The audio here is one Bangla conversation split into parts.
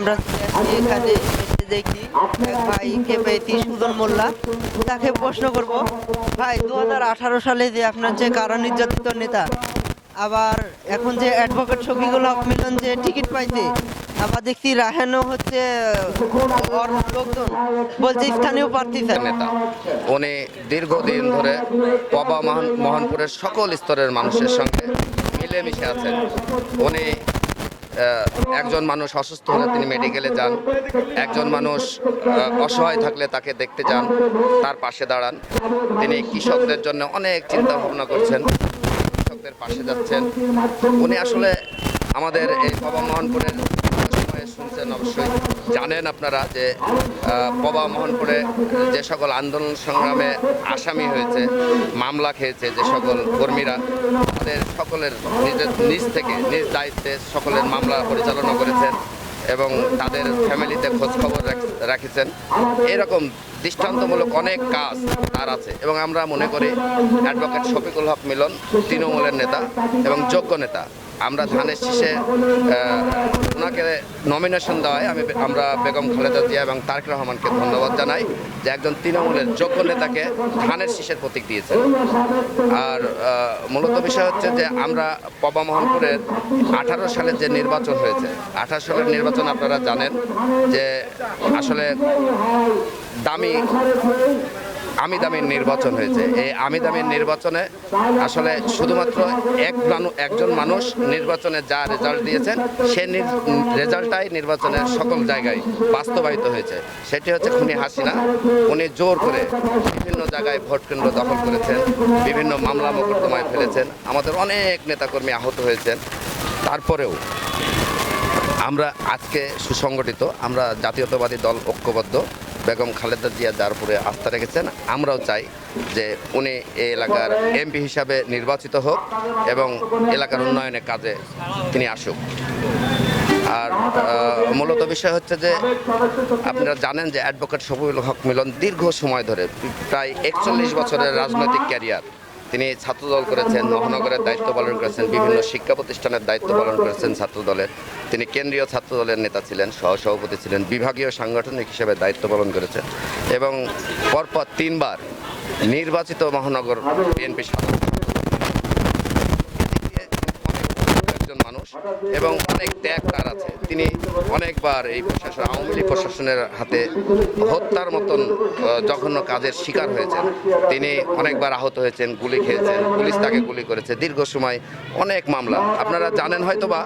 আমরা এখানে দেখি এক ভাইকে পেয়েছি সুজন মোল্লা। তাকে প্রশ্ন করব, ভাই দুই হাজার আঠারো সালে যে আপনার যে কারণ নির্যাতিত নেতা, আবার এখন যে অ্যাডভোকেট শফিকুল হক মিলন যে টিকিট পাইছে, আবার দেখছি রাহেনও হচ্ছে লোকজন, বলছে স্থানীয় প্রার্থী নেতা। উনি দীর্ঘদিন ধরে পবা মোহন মোহনপুরের সকল স্তরের মানুষের সঙ্গে মিলেমিশে আছেন। উনি একজন মানুষ অসুস্থ হলে তিনি মেডিকেলে যান। একজন মানুষ অসহায় থাকলে তাকে দেখতে যান। তার পাশে দাঁড়ান। তিনি কৃষকদের জন্য অনেক চিন্তা ভাবনা করছেন। কৃষকদের পাশে যাচ্ছেন। উনি আসলে আমাদের এই ভবন মোহনপুরের সময়ে শুনছেন অবশ্যই। জানেন আপনারা যে পবা মোহনপুরে যে সকল আন্দোলন সংগ্রামে আসামি হয়েছে, মামলা খেয়েছে যে সকল কর্মীরা, তাদের সকলের নিজের নিজ থেকে, নিজ দায়িত্বে সকলের মামলা পরিচালনা করেছেন এবং তাদের ফ্যামিলিতে খোঁজখবর রাখেছেন। এরকম দৃষ্টান্তমূলক অনেক কাজ তার আছে এবং আমরা মনে করি অ্যাডভোকেট শফিকুল হক মিলন তৃণমূলের নেতা এবং যোগ্য নেতা। আমরা ধানের শীষে ওনাকে নমিনেশন দেওয়ায় আমি আমরা বেগম খালেদা জিয়া এবং তারেক রহমানকে ধন্যবাদ জানাই যে একজন তৃণমূলের যোগ্য নেতাকে ধানের শীষের প্রতীক দিয়েছেন। আর মূলত বিষয় হচ্ছে যে আমরা পবা মোহনপুরের আঠারো সালের যে নির্বাচন হয়েছে, আঠারো সালের নির্বাচন আপনারা জানেন যে আসলে দামি আমি দামির নির্বাচন হয়েছে। এই আমি দামির নির্বাচনে আসলে শুধুমাত্র এক মানুষ একজন মানুষ নির্বাচনে যা রেজাল্ট দিয়েছেন, সে রেজাল্টটাই নির্বাচনের সকল জায়গায় বাস্তবায়িত হয়েছে। সেটি হচ্ছে খুনি হাসিনা। উনি জোর করে বিভিন্ন জায়গায় ভোট কেন্দ্র দখল করেছেন, বিভিন্ন মামলা মোকদ্দমায় ফেলেছেন। আমাদের অনেক নেতাকর্মী আহত হয়েছেন। তারপরেও আমরা আজকে সুসংগঠিত, আমরা জাতীয়তাবাদী দল ঐক্যবদ্ধ। বেগম খালেদা জিয়া যার উপরে আস্থা রেখেছেন, আমরাও চাই যে উনি এই এলাকার এমপি হিসাবে নির্বাচিত হোক এবং এলাকার উন্নয়নের কাজে তিনি আসুক। আর মূলত বিষয় হচ্ছে যে আপনারা জানেন যে অ্যাডভোকেট শফিউল হক মিলন দীর্ঘ সময় ধরে প্রায় একচল্লিশ বছরের রাজনৈতিক ক্যারিয়ার তিনি ছাত্রদল করেছেন, মহানগরের দায়িত্ব পালন করেছেন, বিভিন্ন শিক্ষা প্রতিষ্ঠানের দায়িত্ব পালন করেছেন ছাত্রদলের। তিনি কেন্দ্রীয় ছাত্রদলের নেতা ছিলেন, সহসভাপতি ছিলেন, বিভাগীয় সাংগঠনিক হিসেবে দায়িত্ব পালন করেছেন এবং পরপর তিনবার নির্বাচিত মহানগর বিএনপি সাধারণ একজন মানুষ এবং অনেক ত্যাগ তার আছে। তিনি অনেকবার এই প্রশাসন, আওয়ামী লীগ প্রশাসনের হাতে হত্যার মতন জঘন্য কাজের শিকার হয়েছেন। তিনি অনেকবার আহত হয়েছেন, গুলি খেয়েছেন, পুলিশ তাকে গুলি করেছে। দীর্ঘ সময় অনেক মামলা। আপনারা জানেন হয়তো বা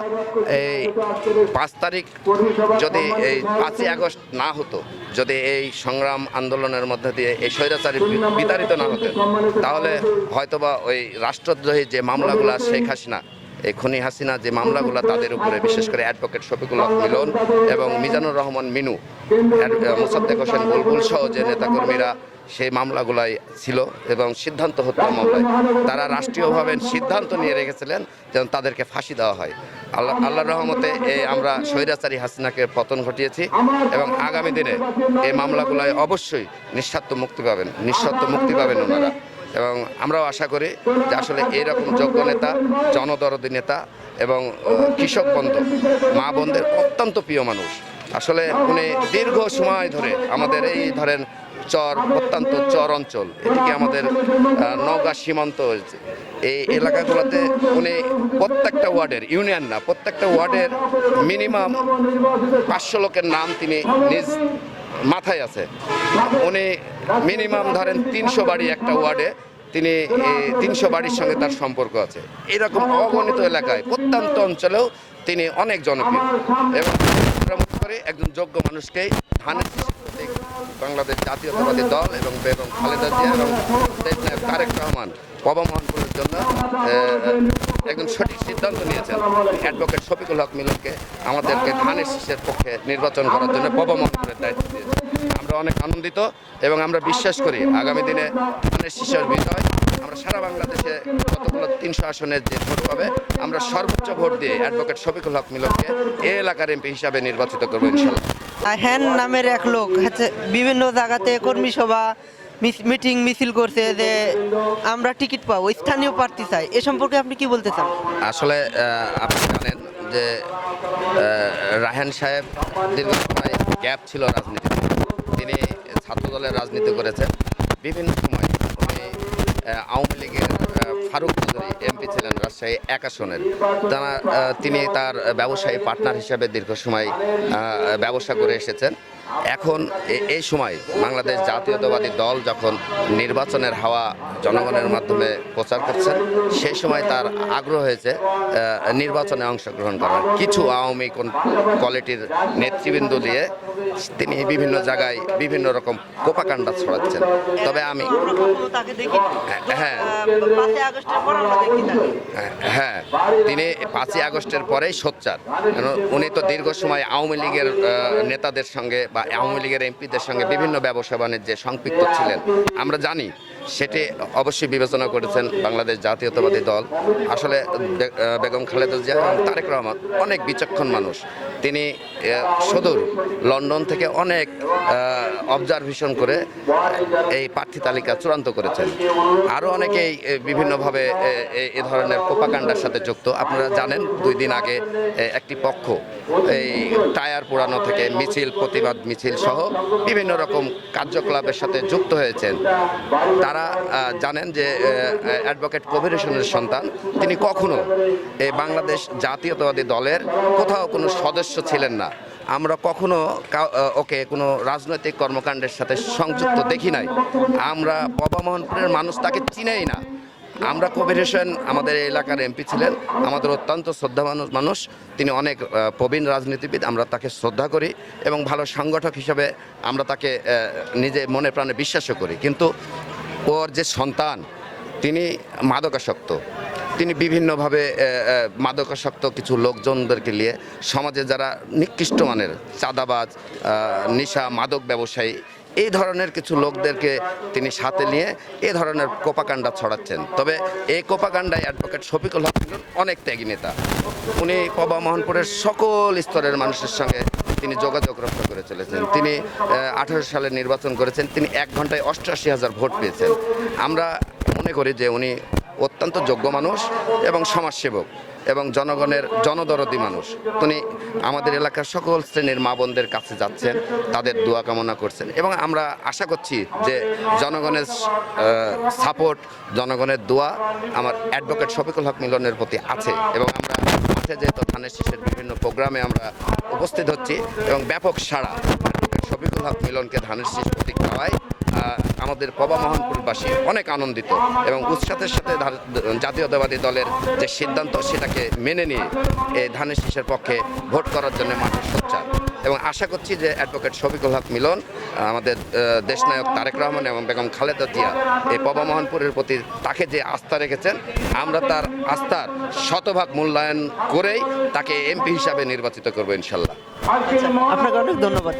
এই পাঁচ তারিখ যদি এই পাঁচই আগস্ট না হতো, যদি এই সংগ্রাম আন্দোলনের মধ্যে দিয়ে এই স্বৈরাচারী বিতাড়িত না হতেন, তাহলে হয়তোবা ওই রাষ্ট্রদ্রোহী যে মামলাগুলো শেখ হাসিনা এই খনি হাসিনা যে মামলাগুলো তাদের উপরে, বিশেষ করে অ্যাডভোকেট শফিকুল হক মিলন এবং মিজানুর রহমান মিনু মোসাদ্দেক হোসেন বুলবুল সহ যে নেতাকর্মীরা সেই মামলাগুলাই ছিল এবং সিদ্ধান্ত হত্যা মামলায়, তারা রাষ্ট্রীয়ভাবে সিদ্ধান্ত নিয়ে রেখেছিলেন যেন তাদেরকে ফাঁসি দেওয়া হয়। আল্লাহ আল্লাহর রহমতে এই আমরা স্বৈরাচারী হাসিনাকে পতন ঘটিয়েছি এবং আগামী দিনে এই মামলাগুলাই অবশ্যই নিঃস্বার্থ মুক্তি পাবেন, নিঃস্বার্থ মুক্তি পাবেন ওনারা। এবং আমরাও আশা করি যে আসলে এইরকম যোগ্য নেতা, জনদরদি নেতা এবং কৃষক বন্ধু, মা বোনদের অত্যন্ত প্রিয় মানুষ। আসলে উনি দীর্ঘ সময় ধরে আমাদের এই ধরেন চর, অত্যন্ত চর অঞ্চল, এদিকে আমাদের নওগাঁ সীমান্ত এই এলাকাগুলোতে উনি প্রত্যেকটা ওয়ার্ডের, ইউনিয়ন না, প্রত্যেকটা ওয়ার্ডের মিনিমাম পাঁচশো লোকের নাম তিনি নিজ মাথায় আছে। উনি মিনিমাম ধরেন তিনশো বাড়ি একটা ওয়ার্ডে, তিনি তিনশো বাড়ির সঙ্গে তার সম্পর্ক আছে। এরকম অগণিত এলাকায়, প্রত্যন্ত অঞ্চলেও তিনি অনেক জনপ্রিয়। এবং করি একজন যোগ্য মানুষকেই ধানের বাংলাদেশ জাতীয়তাবাদী দল এবং বেগম খালেদা জিয়া এবং তারেক রহমান পবা মোহনপুরের জন্য একজন সঠিক সিদ্ধান্ত নিয়েছেন অ্যাডভোকেট শফিকুল হক মিলনকে আমাদেরকে ধানের শীষের পক্ষে নির্বাচন করার জন্য পবা মোহনপুরের দায়িত্ব দিয়েছেন। আমরা অনেক আনন্দিত এবং আমরা বিশ্বাস করি আগামী দিনে ধানের শীষের বিজয় আমরা সারা বাংলাদেশে কতগুলো তিনশো আসনের যে ভোট পাবে, আমরা সর্বোচ্চ ভোট দিয়ে অ্যাডভোকেট শফিকুল হক মিলনকে এ এলাকার এমপি হিসাবে নির্বাচিত করব ইনশাল্লাহ হ্যান নামের এক লোক, হচ্ছে বিভিন্ন জায়গাতে কর্মী সভা মিটিং মিছিল করছে যে আমরা টিকিট পাবো, স্থানীয় প্রার্থী চাই। এ সম্পর্কে আপনি কি বলতে চান? আসলে আপনি জানেন যে রাহেন সাহেব দীর্ঘ সময় গ্যাপ ছিল রাজনীতিতে। তিনি ছাত্র দলের রাজনীতি করেছেন। বিভিন্ন সময় উনি আওয়ামী লীগের ফারুক চৌধুরী এমপি ছিলেন রাজশাহী এক আসনের তিনি তার ব্যবসায়ী পার্টনার হিসেবে দীর্ঘ সময় ব্যবসা করে এসেছেন। এখন এই সময় বাংলাদেশ জাতীয়তাবাদী দল যখন নির্বাচনের হাওয়া জনগণের মাধ্যমে প্রচার করছেন সেই সময় তার আগ্রহ হয়েছে নির্বাচনে অংশগ্রহণ করার। কিছু আওয়ামী কোন- কোয়ালিটির নেতৃবৃন্দ দিয়ে তিনি বিভিন্ন জায়গায় বিভিন্ন রকম কোপাকাণ্ডা ছড়াচ্ছেন। তবে আমি হ্যাঁ। দেখি তাকে। হ্যাঁ তিনি পাঁচই আগস্টের পরেই সোচ্চার। উনি তো দীর্ঘ সময় আওয়ামী লীগের নেতাদের সঙ্গে বা আওয়ামী লীগের এমপিদের সঙ্গে বিভিন্ন ব্যবসা বাণিজ্যে সম্পৃক্ত ছিলেন। আমরা জানি সেটি অবশ্যই বিবেচনা করেছেন বাংলাদেশ জাতীয়তাবাদী দল। আসলে বেগম খালেদা জিয়া এবং তারেক রহমান অনেক বিচক্ষণ মানুষ। তিনি সুদূর লন্ডন থেকে অনেক অবজারভেশন করে এই প্রার্থী তালিকা চূড়ান্ত করেছেন। আরও অনেকেই বিভিন্নভাবে, এ ধরনের কোপাকাণ্ডার সাথে যুক্ত। আপনারা জানেন, দুই দিন আগে একটি পক্ষ, এই টায়ার পোড়ানো থেকে মিছিল, প্রতিবাদ মিছিল সহ বিভিন্ন রকম কার্যকলাপের সাথে যুক্ত হয়েছেন। তারা জানেন যে অ্যাডভোকেট কবির সন্তান। তিনি কখনো এই বাংলাদেশ জাতীয়তাবাদী দলের কোথাও কোনো সদস্য ছিলেন না। আমরা কখনো ওকে কোনো রাজনৈতিক কর্মকাণ্ডের সাথে সংযুক্ত দেখি নাই। আমরা পবামোহনপুরের মানুষ, তাকে চিনেই না। আমরা কবির হোসেন আমাদের এলাকার এমপি ছিলেন, আমাদের অত্যন্ত শ্রদ্ধা মানুষ মানুষ। তিনি অনেক প্রবীণ রাজনীতিবিদ, আমরা তাকে শ্রদ্ধা করি এবং ভালো সংগঠক হিসাবে আমরা তাকে নিজে মনে প্রাণে বিশ্বাসও করি। কিন্তু ওর যে সন্তান, তিনি মাদকাসক্ত। তিনি বিভিন্নভাবে মাদকাসক্ত কিছু লোকজনদেরকে নিয়ে সমাজে যারা নিকৃষ্ট মানের চাঁদাবাজ নেশা, মাদক ব্যবসায়ী, এই ধরনের কিছু লোকদেরকে তিনি সাথে নিয়ে এ ধরনের কোপাকাণ্ডা ছড়াচ্ছেন। তবে এই কোপাকাণ্ডায় অ্যাডভোকেট শফিকুল হক অনেক ত্যাগী নেতা। উনি পবা মোহনপুরের সকল স্তরের মানুষের সঙ্গে তিনি যোগাযোগ রক্ষা করে চলেছেন। তিনি আঠারো সালে নির্বাচন করেছেন, তিনি এক ঘন্টায় অষ্টআশি হাজার ভোট পেয়েছেন। আমরা মনে করি যে উনি অত্যন্ত যোগ্য মানুষ এবং সমাজসেবক এবং জনগণের জনদরদি মানুষ। উনি আমাদের এলাকার সকল শ্রেণির মা বোনদের কাছে যাচ্ছেন, তাদের দোয়া কামনা করছেন এবং আমরা আশা করছি যে জনগণের সাপোর্ট, জনগণের দোয়া আমার অ্যাডভোকেট শফিকুল হক মিলনের প্রতি আছে এবং আমরা মাঠে যেহেতু ধানের শীষের বিভিন্ন প্রোগ্রামে আমরা উপস্থিত হচ্ছি এবং ব্যাপক সাড়া অ্যাডভোকেট শফিকুল হক মিলনকে ধানের শীষ প্রতীক দেওয়ায় আমাদের পবা মোহনপুরবাসী অনেক আনন্দিত এবং উৎসাহের সাথে জাতীয়তাবাদী দলের যে সিদ্ধান্ত, সেটাকে মেনে নিয়ে ধানের শীষের পক্ষে ভোট করার জন্য মাঠে সোচ্চার। এবং আশা করছি যে অ্যাডভোকেট শফিকুল হক মিলন আমাদের দেশনায়ক তারেক রহমান এবং বেগম খালেদা জিয়া এই পবামোহনপুরের প্রতি তাকে যে আস্থা রেখেছেন, আমরা তার আস্থার শতভাগ মূল্যায়ন করেই তাকে এমপি হিসাবে নির্বাচিত করব ইনশাল্লাহ। আপনাকে অনেক ধন্যবাদ।